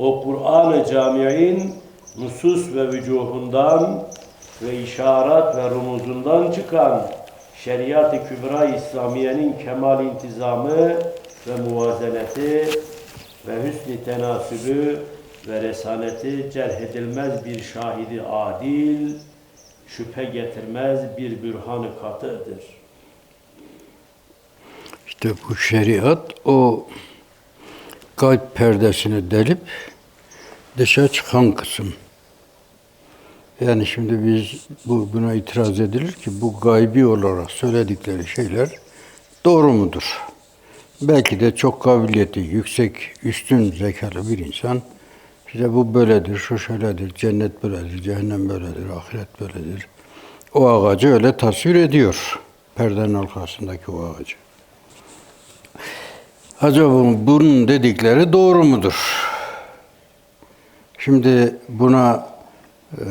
o Kur'an-ı Cami'in nusus ve vücuhundan ve işaret ve rumuzundan çıkan şeriat-ı kübra İslamiye'nin kemal intizamı ve muvazeneti ve hüsn-i tenasübü ve resaneti cerh edilmez bir şahidi adil, şüphe getirmez bir bürhan-ı katıdır. İşte bu şeriat o gayb perdesini delip dışa çıkan kısım. Yani şimdi biz bu buna itiraz edilir ki bu gaybi olarak söyledikleri şeyler doğru mudur? Belki de çok kabiliyeti yüksek, üstün zekalı bir insan işte bu böyledir, şu şöyledir, cennet böyledir, cehennem böyledir, ahiret böyledir. O ağacı öyle tasvir ediyor. Perdenin arkasındaki o ağacı. Acaba bunun dedikleri doğru mudur? Şimdi buna e,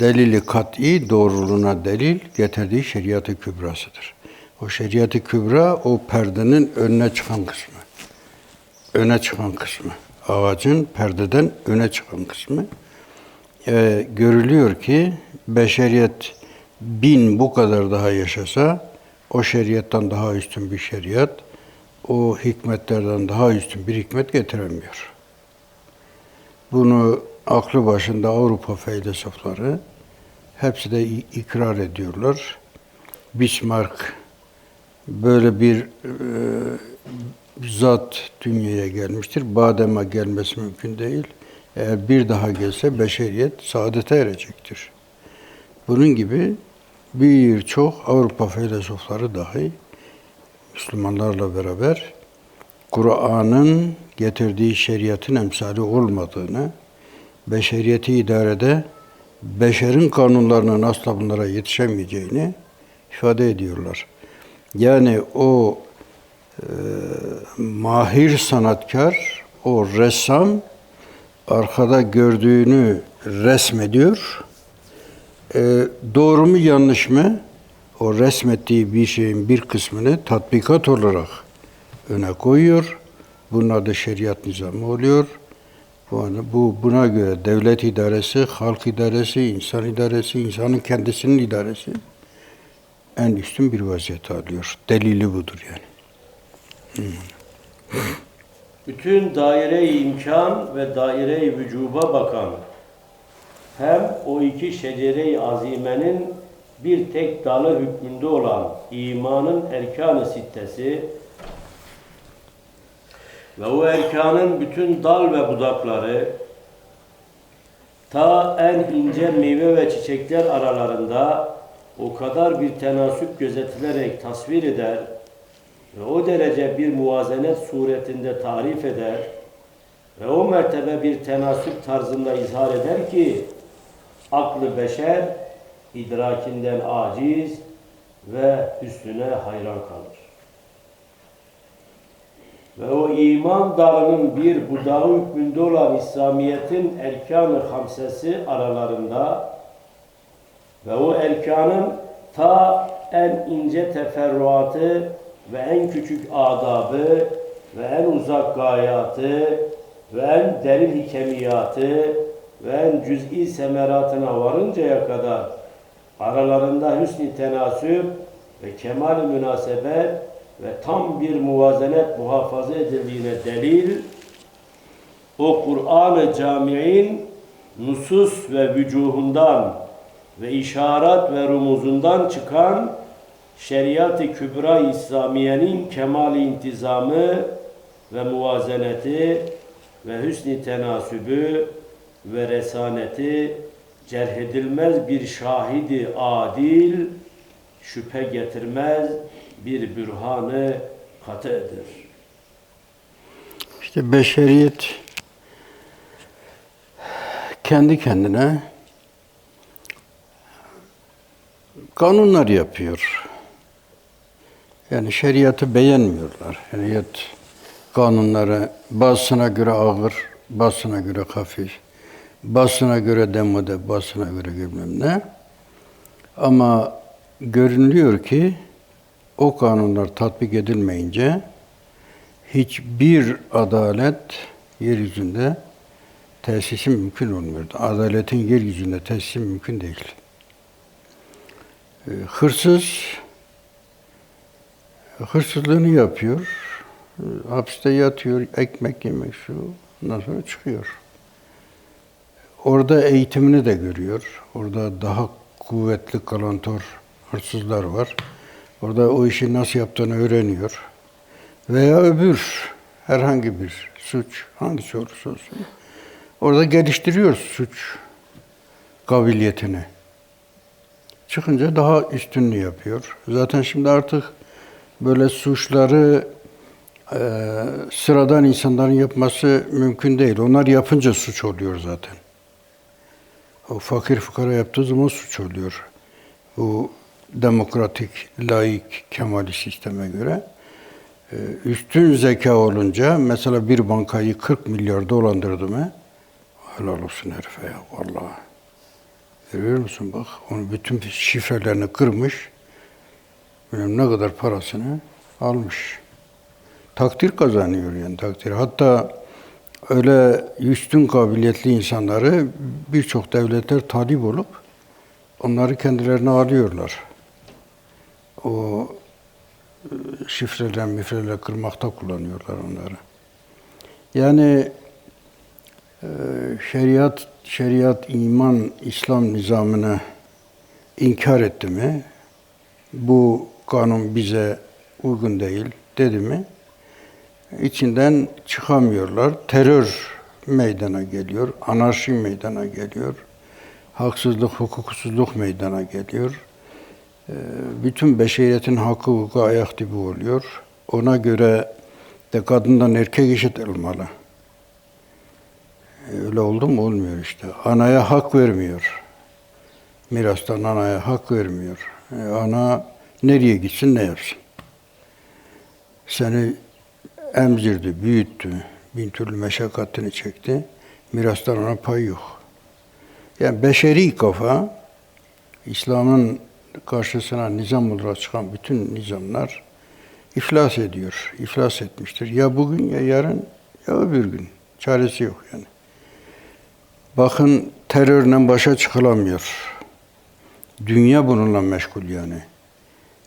delili kat'i doğruluğuna delil getirdiği şeriat-ı kübrasıdır. O şeriat-ı kübra o perdenin önüne çıkan kısmı. Öne çıkan kısmı. Ağacın perdeden öne çıkan kısmı. E, görülüyor ki beşeriyet bin bu kadar daha yaşasa o şeriattan daha üstün bir şeriat, o hikmetlerden daha üstün bir hikmet getiremiyor. Bunu aklı başında Avrupa felsefleri hepsi de ikrar ediyorlar. Bismarck böyle bir e, zat dünyaya gelmiştir. Badem'a gelmesi mümkün değil. Eğer bir daha gelse beşeriyet saadete erecektir. Bunun gibi birçok Avrupa filozofları dahi Müslümanlarla beraber Kur'an'ın getirdiği şeriatın emsali olmadığını, beşeriyeti idarede beşerin kanunlarının asla bunlara yetişemeyeceğini ifade ediyorlar. Yani o e, mahir sanatkar, o ressam arkada gördüğünü resmediyor. E, doğru mu yanlış mı? O resmettiği bir şeyin bir kısmını tatbikat olarak öne koyuyor. Bunun adı şeriat nizamı oluyor. Bu, bu buna göre devlet idaresi, halk idaresi, insan idaresi, insanın kendisinin idaresi en üstün bir vaziyet alıyor. Delili budur yani. bütün daire-i imkan ve daire-i vücuba bakan hem o iki şecere-i azimenin bir tek dalı hükmünde olan imanın erkan-ı sittesi ve o erkanın bütün dal ve budakları ta en ince meyve ve çiçekler aralarında o kadar bir tenasüp gözetilerek tasvir eder ve o derece bir muvazenet suretinde tarif eder ve o mertebe bir tenasüp tarzında izhar eder ki aklı beşer idrakinden aciz ve üstüne hayran kalır. Ve o iman dalının bir budağı hükmünde olan İslamiyet'in erkan-ı hamsesi aralarında ve o erkanın ta en ince teferruatı ve en küçük adabı ve en uzak gayatı ve en derin hikemiyatı ve en cüz'i semeratına varıncaya kadar aralarında hüsn-i tenasüp ve kemal münasebet ve tam bir muvazenet muhafaza edildiğine delil o Kur'an-ı Cami'in nusus ve vücuhundan ve işaret ve rumuzundan çıkan şeriat-ı kübra İslamiye'nin kemal intizamı ve muvazeneti ve hüsn-i tenasübü ve resaneti cerhedilmez bir şahidi adil, şüphe getirmez bir bürhanı katıdır. İşte beşeriyet kendi kendine kanunlar yapıyor. Yani şeriatı beğenmiyorlar. Şeriat kanunları bazısına göre ağır, bazısına göre hafif, bazısına göre demode, bazısına göre bilmem ne. Ama görünüyor ki o kanunlar tatbik edilmeyince hiçbir adalet yeryüzünde tesisi mümkün olmuyor. Adaletin yeryüzünde tesisi mümkün değil. Ee, Hırsız hırsızlığını yapıyor. Ee, Hapiste yatıyor, ekmek yemek şu. Ondan sonra çıkıyor. Orada eğitimini de görüyor. Orada daha kuvvetli kalantor hırsızlar var. Orada o işi nasıl yaptığını öğreniyor. Veya öbür herhangi bir suç, hangisi olursa olsun. Orada geliştiriyor suç kabiliyetini. Çıkınca daha üstünlüğü yapıyor. Zaten şimdi artık böyle suçları e, sıradan insanların yapması mümkün değil. Onlar yapınca suç oluyor zaten. O fakir fukara yaptığı zaman suç oluyor. Bu demokratik, laik, kemali sisteme göre. e, Üstün zeka olunca mesela bir bankayı 40 milyar dolandırdı mı helal olsun herife ya vallahi. Görüyor musun bak onu bütün şifrelerini kırmış. Bilmem ne kadar parasını almış. Takdir kazanıyor yani takdir. Hatta öyle üstün kabiliyetli insanları birçok devletler talip olup onları kendilerine alıyorlar. O e, şifreler, mifreler kırmakta kullanıyorlar onları. Yani e, şeriat, şeriat, iman, İslam nizamını inkar etti mi, bu kanun bize uygun değil dedi mi, içinden çıkamıyorlar. Terör meydana geliyor, anarşi meydana geliyor, haksızlık, hukuksuzluk meydana geliyor. Ee, Bütün beşeriyetin hakkı hukuka ayak dibi oluyor. Ona göre de kadından erkek eşit olmalı. Ee, Öyle oldu mu? Olmuyor işte. Anaya hak vermiyor. Mirastan anaya hak vermiyor. Ee, Ana nereye gitsin ne yapsın? Seni emzirdi, büyüttü, bin türlü meşakkatini çekti. Mirastan ona pay yok. Yani beşeri kafa, İslam'ın karşısına nizam olarak çıkan bütün nizamlar iflas ediyor, iflas etmiştir. Ya bugün ya yarın ya öbür gün. Çaresi yok yani. Bakın terörle başa çıkılamıyor. Dünya bununla meşgul yani.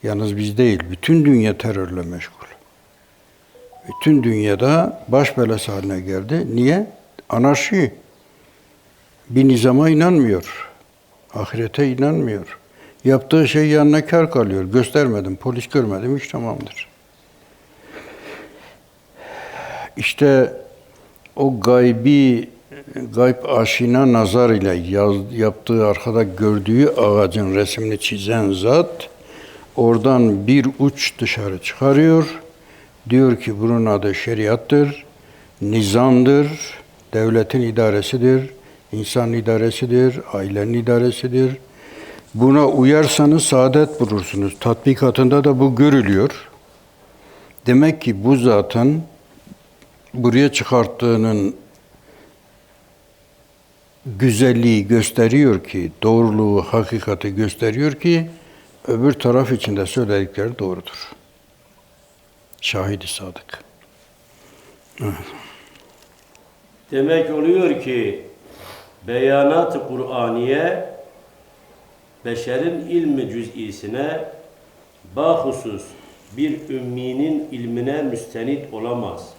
Yalnız biz değil, bütün dünya terörle meşgul. Bütün dünyada baş belası haline geldi. Niye? Anarşi. Bir nizama inanmıyor. Ahirete inanmıyor. Yaptığı şey yanına kar kalıyor. Göstermedim, polis görmedim, hiç tamamdır. İşte o gaybi, gayb aşina nazar ile yaz, yaptığı arkada gördüğü ağacın resmini çizen zat oradan bir uç dışarı çıkarıyor. Diyor ki bunun adı şeriattır, nizamdır, devletin idaresidir, insan idaresidir, ailenin idaresidir. Buna uyarsanız saadet bulursunuz. Tatbikatında da bu görülüyor. Demek ki bu zaten buraya çıkarttığının güzelliği gösteriyor ki, doğruluğu, hakikati gösteriyor ki öbür taraf için de söyledikleri doğrudur. Şahidi sadık. Demek oluyor ki beyanat-ı Kur'aniye beşerin ilmi cüz'isine bahusus bir ümminin ilmine müstenit olamaz.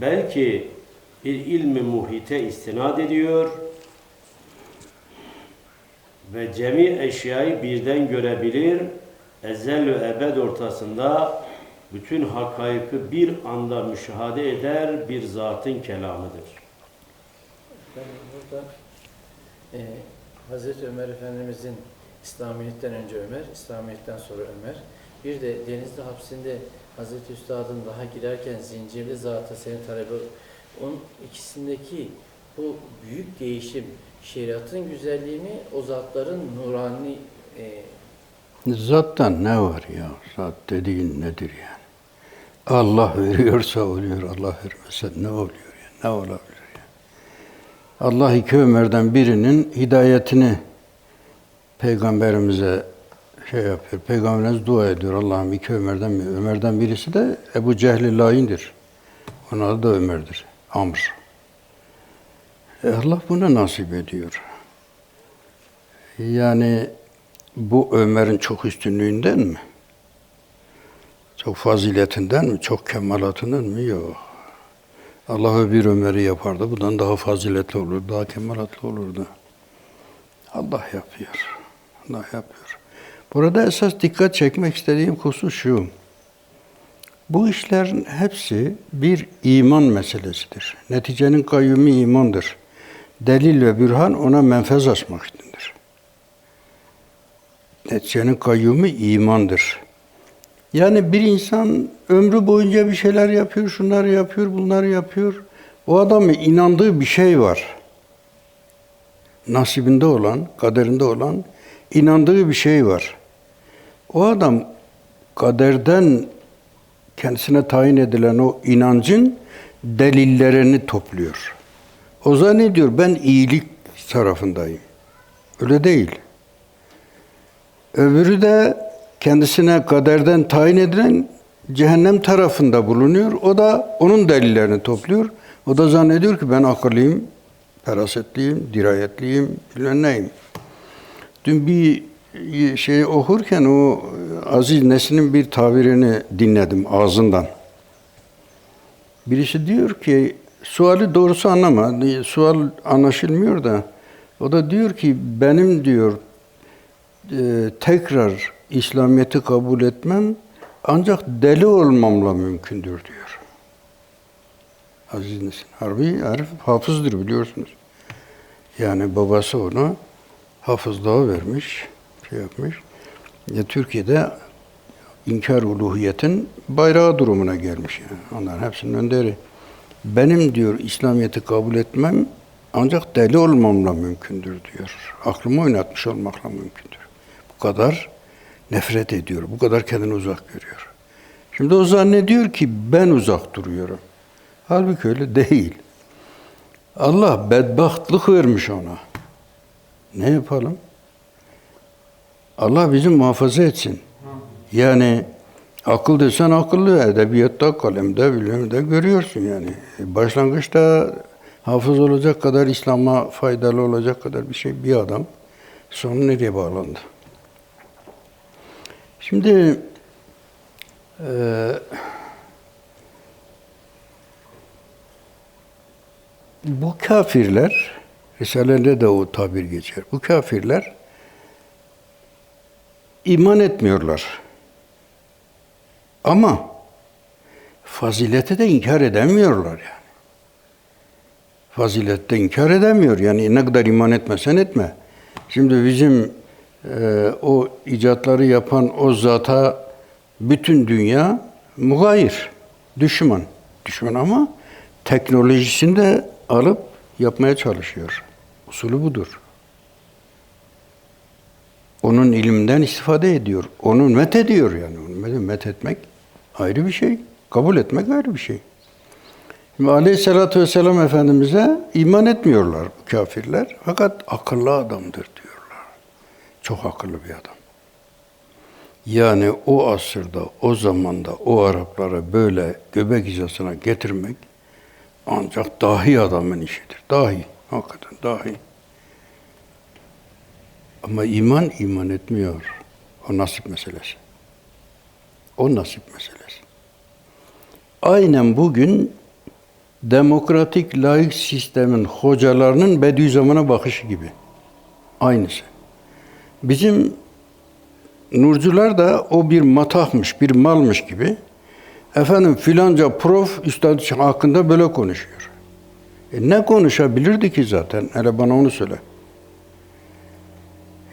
Belki bir ilmi muhite istinad ediyor ve cemi eşyayı birden görebilir, ezel ve ebed ortasında bütün hakayıkı bir anda müşahede eder bir zatın kelamıdır. Ben burada e, Hazreti Ömer Efendimizin İslamiyet'ten önce Ömer, İslamiyet'ten sonra Ömer. Bir de Denizli hapsinde Hazreti Üstad'ın daha girerken zincirli zata seni talebi onun ikisindeki bu büyük değişim şeriatın güzelliği mi o zatların nurani e, Zattan ne var ya? Zat dediğin nedir yani? Allah veriyorsa oluyor, Allah vermezse ne oluyor ya? Ne olabilir? Allah iki Ömer'den birinin hidayetini peygamberimize şey yapıyor. Peygamberimiz dua ediyor. Allah'ım iki Ömer'den mi? Ömer'den birisi de Ebu Cehli laindir. Onun adı da Ömer'dir. Amr. E Allah buna nasip ediyor. Yani bu Ömer'in çok üstünlüğünden mi? Çok faziletinden mi? Çok kemalatından mı? Yok. Allah öbür Ömer'i yapardı. Bundan daha faziletli olurdu, daha kemalatli olurdu. Allah yapıyor. Allah yapıyor. Burada esas dikkat çekmek istediğim husus şu. Bu işlerin hepsi bir iman meselesidir. Neticenin kayyumu imandır. Delil ve bürhan ona menfez açmak içindir. Neticenin kayyumu imandır. Yani bir insan ömrü boyunca bir şeyler yapıyor, şunları yapıyor, bunları yapıyor. O adamın inandığı bir şey var. Nasibinde olan, kaderinde olan inandığı bir şey var. O adam kaderden kendisine tayin edilen o inancın delillerini topluyor. O zannediyor ben iyilik tarafındayım. Öyle değil. Öbürü de kendisine kaderden tayin edilen cehennem tarafında bulunuyor. O da onun delillerini topluyor. O da zannediyor ki ben akıllıyım, ferasetliyim, dirayetliyim, bilmem neyim. Dün bir şey okurken o Aziz Nesin'in bir tabirini dinledim ağzından. Birisi diyor ki suali doğrusu anlama. Sual anlaşılmıyor da o da diyor ki benim diyor e, tekrar İslamiyet'i kabul etmem ancak deli olmamla mümkündür diyor. Aziz Nesin. Harbi Arif hafızdır biliyorsunuz. Yani babası ona hafızlığa vermiş, şey yapmış. Ya Türkiye'de inkar uluhiyetin bayrağı durumuna gelmiş yani. Onların hepsinin önderi. Benim diyor İslamiyet'i kabul etmem ancak deli olmamla mümkündür diyor. Aklımı oynatmış olmakla mümkündür. Bu kadar nefret ediyor. Bu kadar kendini uzak görüyor. Şimdi o zannediyor ki ben uzak duruyorum. Halbuki öyle değil. Allah bedbahtlık vermiş ona. Ne yapalım? Allah bizi muhafaza etsin. Yani akıl desen akıllı, edebiyatta, kalemde, bilimde görüyorsun yani. Başlangıçta hafız olacak kadar, İslam'a faydalı olacak kadar bir şey bir adam. Sonu nereye bağlandı? Şimdi eee bu kafirler, Risale'de de o tabir geçer. Bu kafirler iman etmiyorlar. Ama fazileti de inkar edemiyorlar yani. Fazilette inkar edemiyor. Yani ne kadar iman etmesen etme. Şimdi bizim e, o icatları yapan o zata bütün dünya mugayir, düşman. Düşman ama teknolojisini de alıp yapmaya çalışıyor. Usulü budur. Onun ilminden istifade ediyor. Onu met ediyor yani. Onu met, etmek ayrı bir şey. Kabul etmek ayrı bir şey. Şimdi Aleyhisselatü Vesselam Efendimiz'e iman etmiyorlar bu kafirler. Fakat akıllı adamdır diyorlar. Çok akıllı bir adam. Yani o asırda, o zamanda o Arapları böyle göbek hizasına getirmek ancak dahi adamın işidir. Dahi. Hakikaten dahi. Ama iman iman etmiyor. O nasip meselesi. O nasip meselesi. Aynen bugün demokratik laik sistemin hocalarının Bediüzzaman'a bakışı gibi. Aynısı. Bizim Nurcular da o bir matahmış, bir malmış gibi efendim filanca prof üstad hakkında böyle konuşuyor. E ne konuşabilirdi ki zaten? Hele bana onu söyle.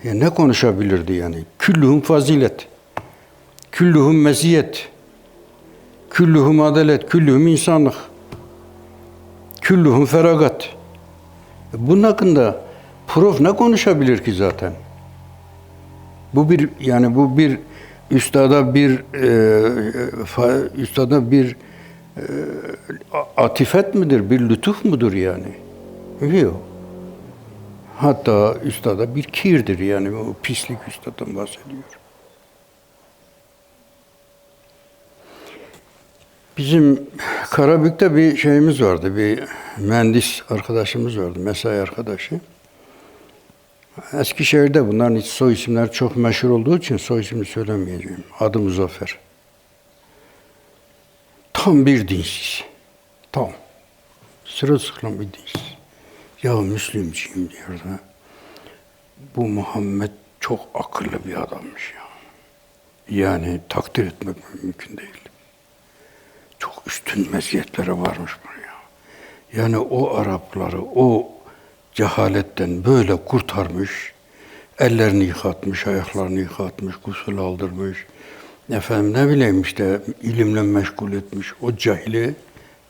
Ya ne konuşabilirdi yani? Küllühüm fazilet. Küllühüm meziyet. Küllühüm adalet. Küllühüm insanlık. Küllühüm feragat. E Bunun hakkında prof ne konuşabilir ki zaten? Bu bir yani bu bir üstada bir e, fa, üstada bir e, atifet midir, bir lütuf mudur yani? Yok. Hatta üstada bir kirdir yani o pislik üstaddan bahsediyor. Bizim Karabük'te bir şeyimiz vardı, bir mühendis arkadaşımız vardı, mesai arkadaşı. Eskişehir'de bunların hiç soy isimler çok meşhur olduğu için soy ismini söylemeyeceğim. Adı Muzaffer. Tam bir dinsiz. Tam. Sırılsıklam bir dinsiz. Ya Müslümcüyüm diyor da. Bu Muhammed çok akıllı bir adammış ya. Yani takdir etmek mümkün değil çok üstün meziyetlere varmış buraya. Yani o Arapları o cehaletten böyle kurtarmış, ellerini yıkatmış, ayaklarını yıkatmış, gusül aldırmış. Efendim ne bileyim işte ilimle meşgul etmiş. O cahili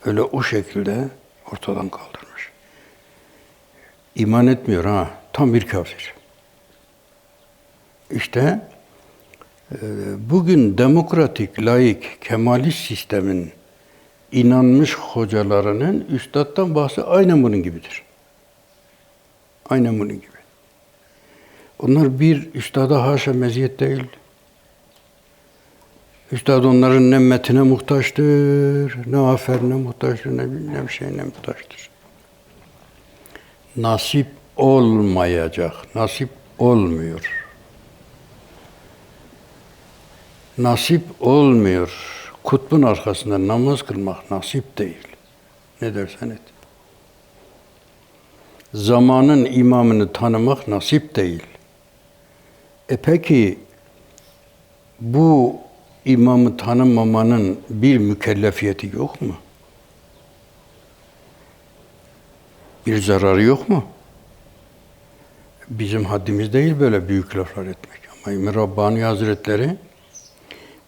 öyle o şekilde ortadan kaldırmış. İman etmiyor ha. Tam bir kafir. İşte e, bugün demokratik, laik, kemalist sistemin inanmış hocalarının üstadtan bahsi aynen bunun gibidir. Aynen bunun gibi. Onlar bir üstada haşa meziyet değil. Üstad onların ne metine muhtaçtır, ne aferine muhtaçtır, ne bilmem şeyine muhtaçtır. Nasip olmayacak, nasip olmuyor. Nasip olmuyor. Kutbun arkasında namaz kılmak nasip değil. Ne dersen et. Zamanın imamını tanımak nasip değil. E peki bu imamı tanımamanın bir mükellefiyeti yok mu? Bir zararı yok mu? Bizim haddimiz değil böyle büyük laflar etmek. Ama İmam Rabbani Hazretleri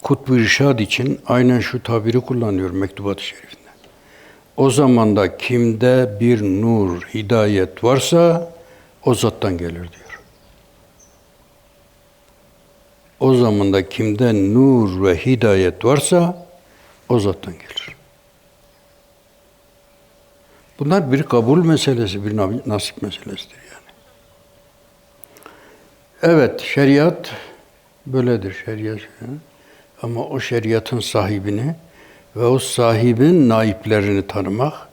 Kutbu İrşad için aynen şu tabiri kullanıyor Mektubat-ı Şerif'inde. O zaman da kimde bir nur, hidayet varsa o zattan gelir diyor. O zaman da kimde nur ve hidayet varsa o zattan gelir. Bunlar bir kabul meselesi, bir nasip meselesidir yani. Evet, şeriat böyledir. Şeriat ama o şeriatın sahibini ve o sahibin naiplerini tanımak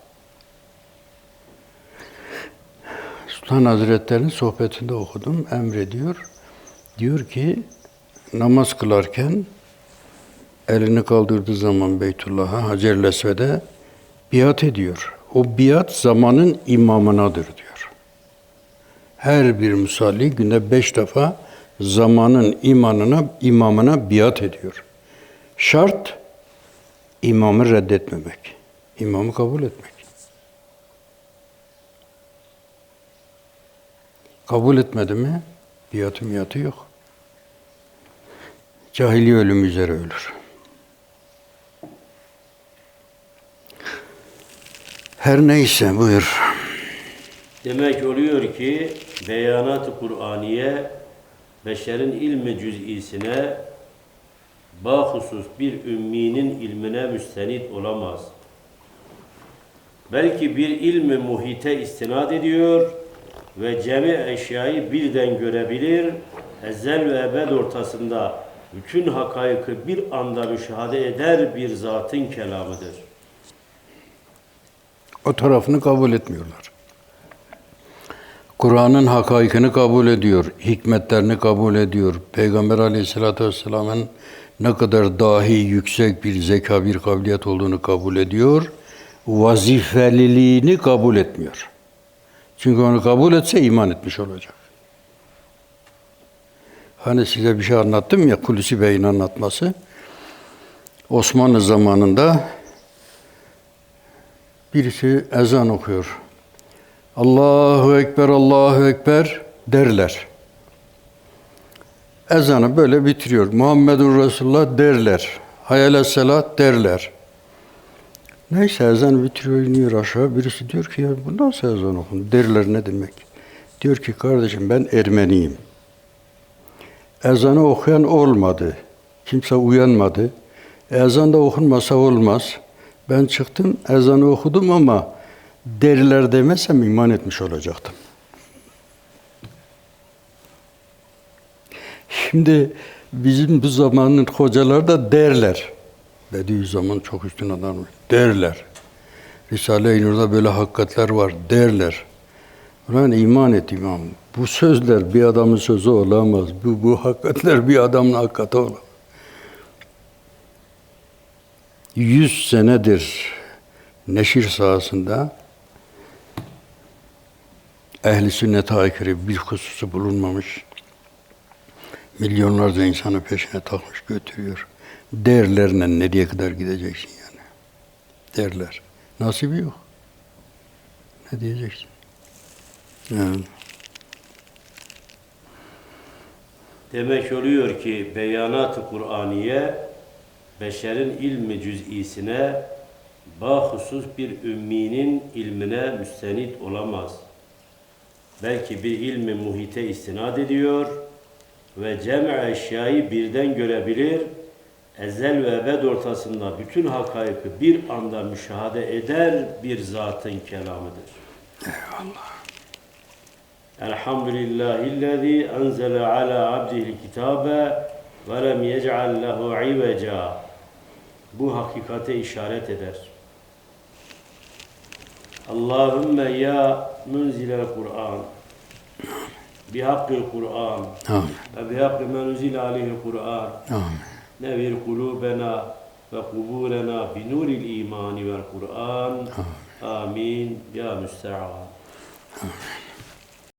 Sultan Hazretleri'nin sohbetinde okudum, emrediyor. Diyor ki namaz kılarken elini kaldırdığı zaman Beytullah'a Hacer-i Esved'e biat ediyor. O biat zamanın imamınadır diyor. Her bir musalli günde beş defa zamanın imanına, imamına biat ediyor. Şart imamı reddetmemek. İmamı kabul etmek. Kabul etmedi mi biatı miyatı yok. Cahili ölüm üzere ölür. Her neyse buyur. Demek oluyor ki beyanat-ı Kur'aniye beşerin ilmi cüz'isine bahusus bir ümminin ilmine müstenit olamaz. Belki bir ilmi muhite istinad ediyor ve cemi eşyayı birden görebilir, ezel ve ebed ortasında bütün hakaykı bir anda müşahede eder bir zatın kelamıdır. O tarafını kabul etmiyorlar. Kur'an'ın hakaikini kabul ediyor, hikmetlerini kabul ediyor. Peygamber aleyhissalatü vesselamın ne kadar dahi yüksek bir zeka, bir kabiliyet olduğunu kabul ediyor. Vazifeliliğini kabul etmiyor. Çünkü onu kabul etse iman etmiş olacak. Hani size bir şey anlattım ya, Hulusi Bey'in anlatması. Osmanlı zamanında birisi ezan okuyor. Allahu Ekber, Allahu Ekber derler. Ezanı böyle bitiriyor. Muhammedur Resulullah derler. Hayale selat derler. Neyse ezan bitiriyor, iniyor aşağı. Birisi diyor ki ya bu nasıl ezan okun? Derler ne demek? Diyor ki kardeşim ben Ermeniyim. Ezanı okuyan olmadı. Kimse uyanmadı. Ezan da okunmasa olmaz. Ben çıktım, ezanı okudum ama derler demesem iman etmiş olacaktım. Şimdi bizim bu zamanın hocalar da derler. Bediüzzaman çok üstün adammış derler. Risale-i Nur'da böyle hakikatler var derler. Ulan iman et imam. Bu sözler bir adamın sözü olamaz. Bu, bu hakikatler bir adamın hakikati olamaz. Yüz senedir neşir sahasında ehli sünnete aykırı bir hususu bulunmamış. Milyonlarca insanı peşine takmış götürüyor. Değerlerine nereye kadar gideceksin yani? Değerler. Nasibi yok. Ne diyeceksin? Yani. Demek oluyor ki beyanat-ı Kur'aniye beşerin ilmi cüz'isine bahusus bir ümminin ilmine müstenit olamaz. Belki bir ilmi muhite istinad ediyor ve cem' eşyayı birden görebilir, ezel ve ebed ortasında bütün hakaiki bir anda müşahede eder bir zatın kelamıdır. Elhamdülillahillezî enzele ala abdihil kitabe ve lem yec'al lehu iveca. Bu hakikate işaret eder. Allahümme ya münzilel Kur'an بحق القرآن. آمين. وبحق ما نزل عليه القرآن. آمين. نبر قلوبنا وقبورنا بنور الإيمان والقرآن. آمين, آمين. يا مستعان. آمين.